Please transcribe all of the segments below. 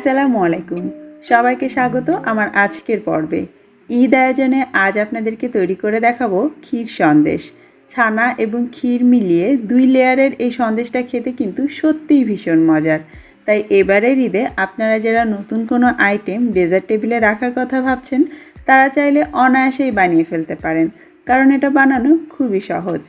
আসসালামু আলাইকুম। সবাইকে স্বাগত আমার আজকের পর্বে। ঈদ আয়োজনে আজ আপনাদেরকে তৈরি করে দেখাবো ক্ষীর সন্দেশ। ছানা এবং ক্ষীর মিলিয়ে দুই লেয়ারের এই সন্দেশটা খেতে কিন্তু সত্যিই ভীষণ মজার। তাই এবারের ঈদে আপনারা যারা নতুন কোনো আইটেম ডেজার্ট টেবিলে রাখার কথা ভাবছেন, তারা চাইলে অনায়াসেই বানিয়ে ফেলতে পারেন, কারণ এটা বানানো খুবই সহজ।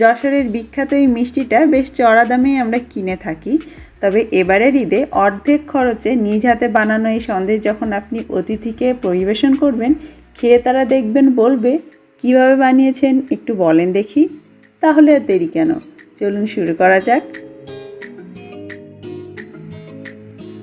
যশোরের বিখ্যাত এই মিষ্টিটা বেশ চড়া দামেই আমরা কিনে থাকি। তবে এবারের ঈদে অর্ধেক খরচে নিজ হাতে বানানো এই সন্দেশ যখন আপনি অতিথিকে পরিবেশন করবেন, খেয়ে তারা দেখবেন বলবে, কীভাবে বানিয়েছেন? একটু বলেন দেখি। তাহলে আর দেরি কেন? চলুন শুরু করা যাক।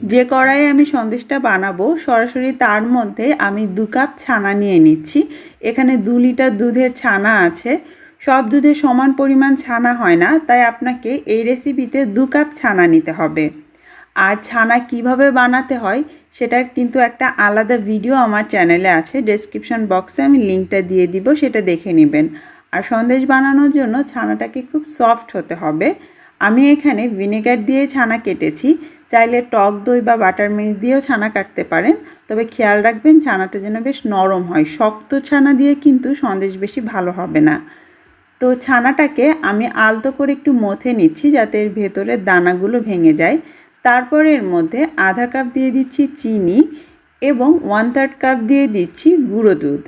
যে কড়াইয়ে আমি সন্দেশটা বানাবো, সরাসরি তার মধ্যে আমি দু কাপ ছানা নিয়ে নিচ্ছি। এখানে দু লিটার দুধের ছানা আছে। সব দুধে সমান পরিমাণ ছানা হয় না, তাই আপনাকে এই রেসিপিতে দু কাপ ছানা নিতে হবে। আর ছানা কীভাবে বানাতে হয়, সেটার কিন্তু একটা আলাদা ভিডিও আমার চ্যানেলে আছে ডেসক্রিপশন বক্সে আমি লিঙ্কটা দিয়ে দিব, সেটা দেখে নেবেন। আর সন্দেশ বানানোর জন্য ছানাটাকে খুব সফট হতে হবে। আমি এখানে ভিনেগার দিয়ে ছানা কেটেছি, চাইলে টক দই বা বাটার মিল্ক দিয়েও ছানা কাটতে পারেন, তবে খেয়াল রাখবেন ছানাটা যেন বেশ নরম হয়, শক্ত ছানা দিয়ে কিন্তু সন্দেশ বেশি ভালো হবে না। তো ছানাটাকে আমি আলতো করে একটু মথে নিচ্ছি যাতে এর ভেতরের দানাগুলো ভেঙে যায়। তারপর এর মধ্যে আধা কাপ দিয়ে দিচ্ছি চিনি এবং ওয়ান থার্ড কাপ দিয়ে দিচ্ছি গুঁড়ো দুধ।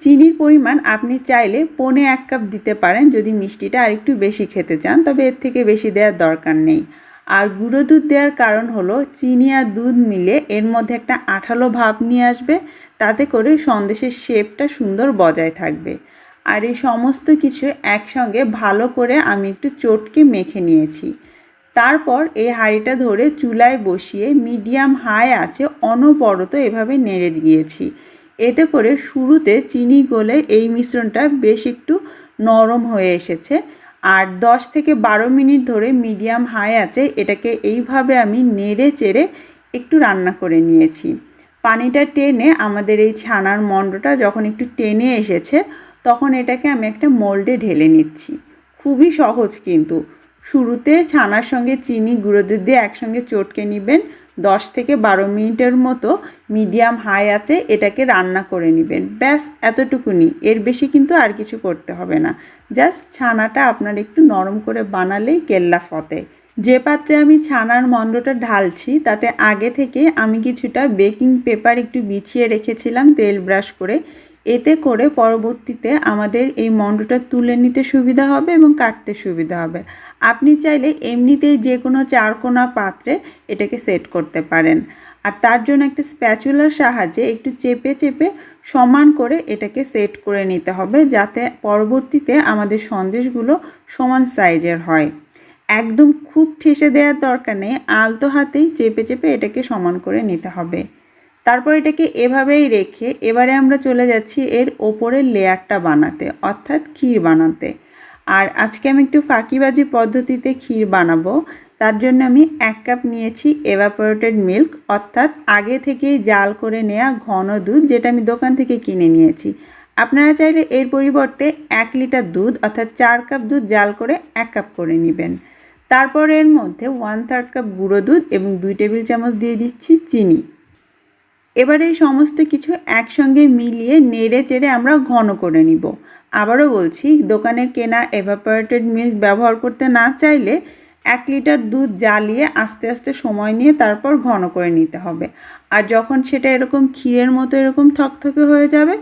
চিনির পরিমাণ আপনি চাইলে পনে এক কাপ দিতে পারেন যদি মিষ্টিটা আরেকটু বেশি খেতে চান, তবে এর থেকে বেশি দেওয়ার দরকার নেই। আর গুঁড়ো দুধ দেওয়ার কারণ হলো চিনি আর দুধ মিলে এর মধ্যে একটা আঠালো ভাব নিয়ে আসবে, তাতে করে সন্দেশের শেপটা সুন্দর বজায় থাকবে। আর এই সমস্ত কিছু একসঙ্গে ভালো করে আমি একটু চটকে মেখে নিয়েছি। তারপর এই হাঁড়িটা ধরে চুলায় বসিয়ে মিডিয়াম হাই আছে অনবরত এভাবে নেড়ে গিয়েছি এতে করে শুরুতে চিনি গলে এই মিশ্রণটা বেশ একটু নরম হয়ে এসেছে। আর 10 থেকে বারো মিনিট ধরে মিডিয়াম হাই আছে এটাকে এইভাবে আমি নেড়ে চেড়ে একটু রান্না করে নিয়েছি। পানিটা টেনে আমাদের এই ছানার মণ্ডটা যখন একটু টেনে এসেছে তখন এটাকে আমি একটা মোল্ডে ঢেলে নিচ্ছি। খুবই সহজ কিন্তু। শুরুতে ছানার সঙ্গে চিনি গুঁড়ো দুধ দিয়ে একসঙ্গে চটকে নেবেন। দশ থেকে বারো মিনিটের মতো মিডিয়াম হাই আছে এটাকে রান্না করে নেবেন। ব্যাস, এতটুকুনি। এর বেশি কিন্তু আর কিছু করতে হবে না। জাস্ট ছানাটা আপনার একটু নরম করে বানালেই কেল্লা ফতে। যে পাত্রে আমি ছানার মণ্ডটা ঢালছি, তাতে আগে থেকে আমি কিছুটা বেকিং পেপার একটু বিছিয়ে রেখেছিলাম তেল ব্রাশ করে। এতে করে পরবর্তীতে আমাদের এই মণ্ডটা তুলে নিতে সুবিধা হবে এবং কাটতে সুবিধা হবে। আপনি চাইলে এমনিতেই যে কোনো চারকোনা পাত্রে এটাকে সেট করতে পারেন। আর তার জন্য একটা স্প্যাচুলার সাহায্যে একটু চেপে চেপে সমান করে এটাকে সেট করে নিতে হবে যাতে পরবর্তীতে আমাদের সন্দেশগুলো সমান সাইজের হয়। একদম খুব ঠেসে দেওয়ার দরকার নেই, আলতো হাতেই চেপে চেপে এটাকে সমান করে নিতে হবে। তারপর এটাকে এভাবেই রেখে এবারে আমরা চলে যাচ্ছি এর ওপরের লেয়ারটা বানাতে, অর্থাৎ ক্ষীর বানাতে। আর আজকে আমি একটু ফাঁকিবাজি পদ্ধতিতে ক্ষীর বানাবো, তার জন্য আমি এক কাপ নিয়েছি এভাপোরেটেড মিল্ক অর্থাৎ আগে থেকেই জাল করে নেওয়া ঘন দুধ যেটা আমি দোকান থেকে কিনে নিয়েছি। আপনারা চাইলে এর পরিবর্তে এক লিটার দুধ, অর্থাৎ চার কাপ দুধ জাল করে এক কাপ করে নেবেন। তারপর এর মধ্যে ওয়ান থার্ড কাপ গুঁড়ো দুধ এবং দুই টেবিল চামচ দিয়ে দিচ্ছি চিনি। এবার এই সমস্ত কিছু একসঙ্গে মিলিয়ে নেড়ে চেড়ে আমরা ঘন করে নিব। আবারও বলছি, দোকানের কেনা এভাপারেটেড মিল্ক ব্যবহার করতে না চাইলে এক লিটার দুধ জ্বালিয়ে আস্তে আস্তে সময় নিয়ে তারপর ঘন করে নিতে হবে। আর যখন সেটা এরকম ক্ষীরের মতো এরকম থকথকে হয়ে যাবে,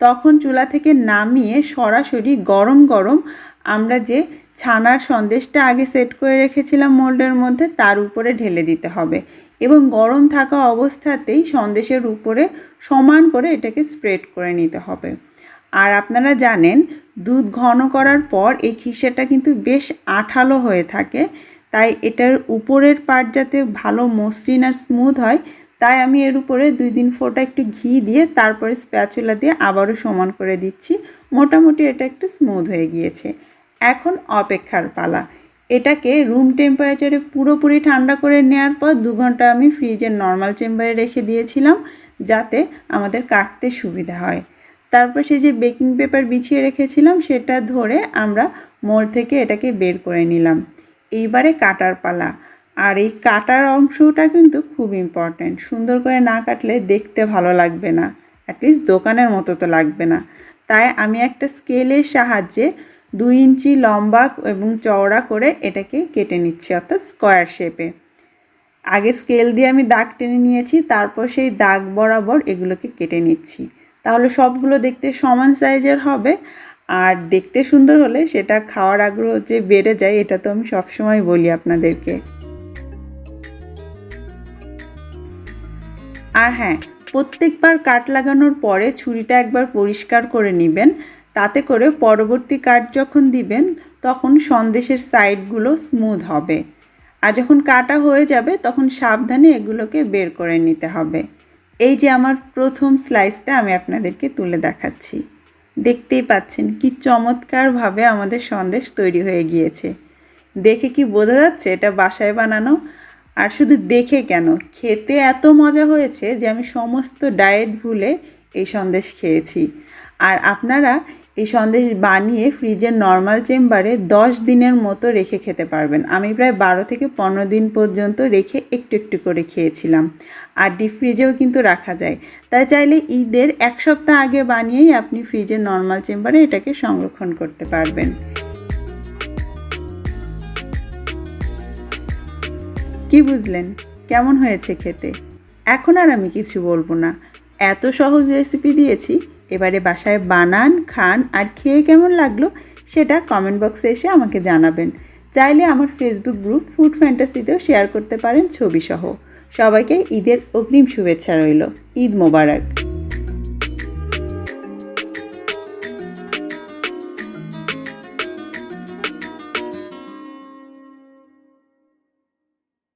তখন চুলা থেকে নামিয়ে সরাসরি গরম গরম আমরা যে ছানার সন্দেশটা আগে সেট করে রেখেছিলাম মোল্ডের মধ্যে, তার উপরে ঢেলে দিতে হবে। এবং গরম থাকা অবস্থাতেই সন্দেশের উপরে সমান করে এটাকে স্প্রেড করে নিতে হবে। আর আপনারা জানেন, দুধ ঘন করার পর এই খিসাটা কিন্তু বেশ আঠালো হয়ে থাকে। তাই এটার উপরের পার্ট যাতে ভালো মসৃণ আর স্মুথ হয়, তাই আমি এর উপরে দুই দিন ফোটা একটু ঘি দিয়ে তারপরে স্প্যাচুলা দিয়ে আবারও সমান করে দিচ্ছি। মোটামুটি এটা একটু স্মুথ হয়ে গিয়েছে। এখন অপেক্ষার পালা। এটাকে রুম টেম্পারেচারে পুরোপুরি ঠান্ডা করে নেওয়ার পর দু ঘণ্টা আমি ফ্রিজের নর্মাল চেম্বারে রেখে দিয়েছিলাম, যাতে আমাদের কাটতে সুবিধা হয়। তারপর সেই যে বেকিং পেপার বিছিয়ে রেখেছিলাম, সেটা ধরে আমরা মোড় থেকে এটাকে বের করে নিলাম। এইবারে কাটার পালা। আর এই কাটার অংশটা কিন্তু খুব ইম্পর্ট্যান্ট সুন্দর করে না কাটলে দেখতে ভালো লাগবে না। অ্যাটলিস্ট দোকানের মতো তো লাগবে না। তাই আমি একটা স্কেলের সাহায্যে দুই ইঞ্চি লম্বা এবং চওড়া করে এটাকে কেটে নিচ্ছি, অর্থাৎ স্কোয়ার শেপে। আগে স্কেল দিয়ে আমি দাগ টেনে নিয়েছি, তারপর সেই দাগ বরাবর এগুলোকে কেটে নিচ্ছি। তাহলে সবগুলো দেখতে সমান সাইজের হবে, আর দেখতে সুন্দর হলে সেটা খাওয়ার আগ্রহ যে বেড়ে যায়, এটা তো আমি সবসময় বলি আপনাদেরকে। আর হ্যাঁ প্রত্যেকবার কাট লাগানোর পরে ছুরিটা একবার পরিষ্কার করে নেবেন তাতে করে পরবর্তী কাট যখন দিবেন, তখন সন্দেশের সাইডগুলো স্মুথ হবে। আর যখন কাটা হয়ে যাবে, তখন সাবধানে এগুলোকে বের করে নিতে হবে। এই যে আমার প্রথম স্লাইসটা আমি আপনাদেরকে তুলে দেখাচ্ছি। দেখতেই পাচ্ছেন কি চমৎকারভাবে আমাদের সন্দেশ তৈরি হয়ে গিয়েছে। দেখে কি বোঝা যাচ্ছে এটা বাসায় বানানো? আর শুধু দেখে কেন? খেতে এত মজা হয়েছে যে আমি সমস্ত ডায়েট ভুলে এই সন্দেশ খেয়েছি। আর আপনারা এই সন্দেশ বানিয়ে ফ্রিজের নর্মাল চেম্বারে দশ দিনের মতো রেখে খেতে পারবেন। আমি প্রায় বারো থেকে পনেরো দিন পর্যন্ত রেখে একটু একটু করে খেয়েছিলাম। আর ডিপ ফ্রিজেও কিন্তু রাখা যায়। তাই চাইলে ঈদের এক সপ্তাহ আগে বানিয়েই আপনি ফ্রিজের নর্মাল চেম্বারে এটাকে সংরক্ষণ করতে পারবেন। কি বুঝলেন? কেমন হয়েছে খেতে? এখন আর আমি কিছু বলব না। এত সহজ রেসিপি দিয়েছি। এবারে বাসায় বানান, খান আর খেয়ে কেমন লাগল সেটা কমেন্ট বক্সে এসে আমাকে জানাবেন। চাইলে আমার ফেসবুক গ্রুপ ফুড ফ্যান্টাসিতেও শেয়ার করতে পারেন ছবিসহ। সবাইকে ঈদের অগ্রিম শুভেচ্ছা রইল। ঈদ মোবারক।